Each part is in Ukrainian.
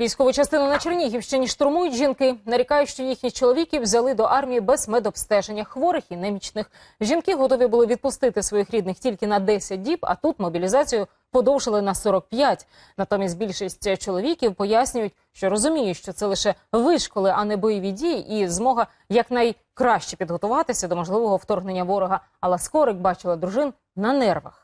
Військову частину на Чернігівщині штурмують жінки. Нарікають, що їхні чоловіки взяли до армії без медобстеження хворих і немічних. Жінки готові були відпустити своїх рідних тільки на 10 діб, а тут мобілізацію подовжили на 45. Натомість більшість чоловіків пояснюють, що розуміють, що це лише вишколи, а не бойові дії, і змога якнайкраще підготуватися до можливого вторгнення ворога. Але Скорик бачила дружин на нервах.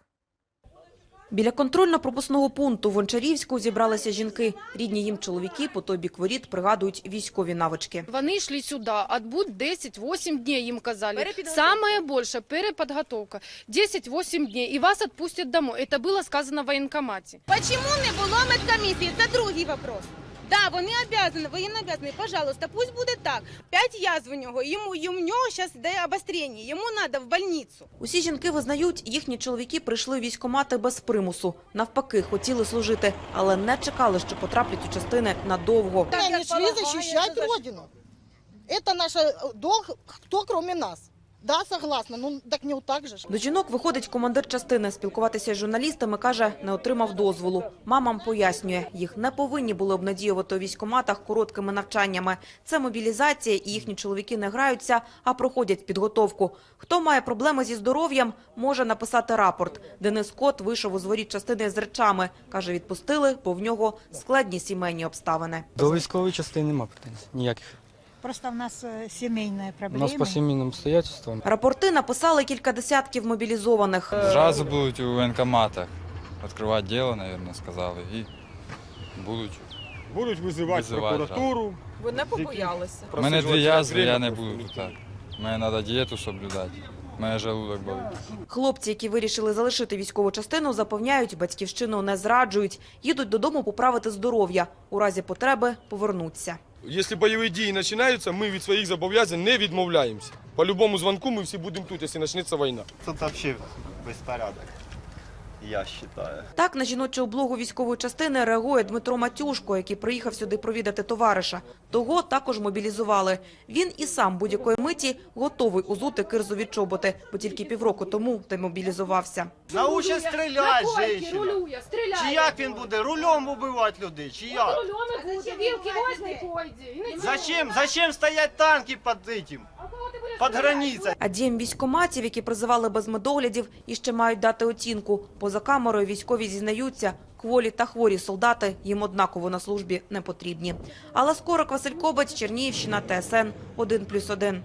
Біля контрольно-пропускного пункту в Ончарівську зібралися жінки. Рідні їм чоловіки по той бік воріт пригадують військові навички. Вони йшли сюди, отбудь 10-8 днів їм казали. Саме більше переподготовка. 10-8 днів і вас відпустять домой. Це було сказано в воєнкоматі. Чому не було медкомісії? Це другий вопрос. Да, вони обязаны, воєнно обязаны. Пожалуйста, пусть буде так. П'ять язв у нього, йому, і у нього зараз йде обострення, йому треба в больницю. Усі жінки визнають, їхні чоловіки прийшли у військкомати без примусу. Навпаки, хотіли служити, але не чекали, що потраплять у частини надовго. Так, они як шли полагається, защищать за- Родину. Это наш э, долг, кто кроме нас. Да, согласна, ну так не так же. ж. До жінок виходить командир частини. Спілкуватися з журналістами, каже, не отримав дозволу. Мамам пояснює, їх не повинні були обнадіювати у військкоматах короткими навчаннями. Це мобілізація, і їхні чоловіки не граються, а проходять підготовку. Хто має проблеми зі здоров'ям, може написати рапорт. Денис Кот вийшов у зворіт частини з речами. Каже, відпустили, бо в нього складні сімейні обставини. До військової частини нема претензій ніяких. Просто в нас е, сімейні У нас по сімейним обстоятельствам. Рапорти написали кілька десятків мобілізованих. Зразу будуть у воєнкоматах відкривати діло, мабуть, сказали, і будуть. Будуть визивати Визивати, прокуратуру. Ви не побоялися? У мене дві язви, я не буду тут. так. Мені треба дієту соблюдати. Мене желудок болить. Хлопці, які вирішили залишити військову частину, запевняють, батьківщину не зраджують. Їдуть додому поправити здоров'я. У разі потреби повернуться. Якщо бойові дії починаються, ми від своїх зобов'язань не відмовляємося. По любому дзвонку ми всі будемо тут, якщо почнеться війна. Тут взагалі беспорядок, я считаю. Так на жіночу облогу військової частини реагує Дмитро Матюшко, який приїхав сюди провідати товариша. Того також мобілізували. Він і сам будь-якої миті готовий узути кирзові чоботи, бо тільки півроку тому демобілізувався. Научить стріляти, Тракойки, женщина. рулює, стріляє. Чи як він буде? Рулем убивати людей, чи як? Рульом і буде. Вілки возьми пойди. Зачем? Зачем стоять танки під этим? Під границей? А дім військоматів, які призивали без медоглядів, іще мають дати оцінку. Поза камерою військові зізнаються, кволі та хворі солдати їм однаково на службі не потрібні. Але скоро Василь Кобець, Чернігівщина, ТСН 1+,1.